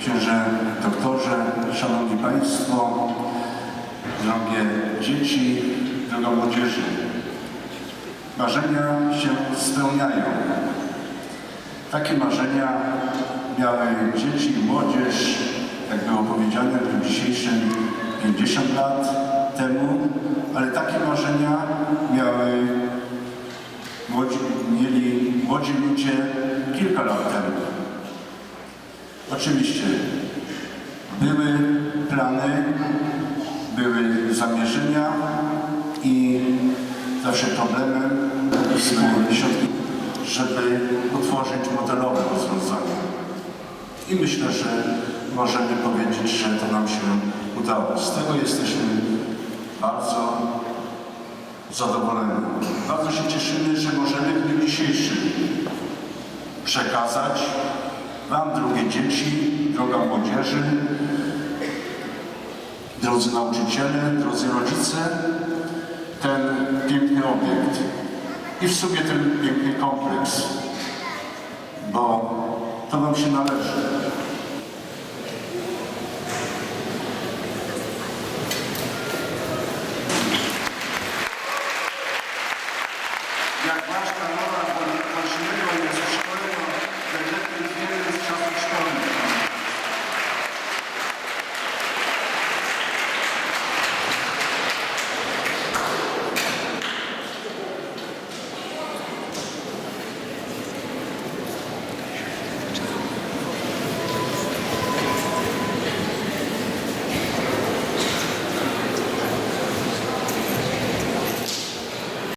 księże doktorze, szanowni państwo, drogie dzieci, droga młodzieży. Marzenia się spełniają. Takie marzenia miały dzieci i młodzież, jak było powiedziane w dniu dzisiejszym, 50 lat temu, ale takie marzenia miały młodzi, mieli młodzi ludzie kilka lat temu. Oczywiście były plany, były zamierzenia i zawsze problemem były środki, żeby utworzyć modelowe rozwiązanie. I myślę, że możemy powiedzieć, że to nam się udało. Z tego jesteśmy bardzo zadowoleni. Bardzo się cieszymy, że możemy w dniu dzisiejszym przekazać Wam, drogie dzieci, droga młodzieży, drodzy nauczyciele, drodzy rodzice, ten piękny obiekt i w sumie ten piękny kompleks, bo to Wam się należy. Jak masz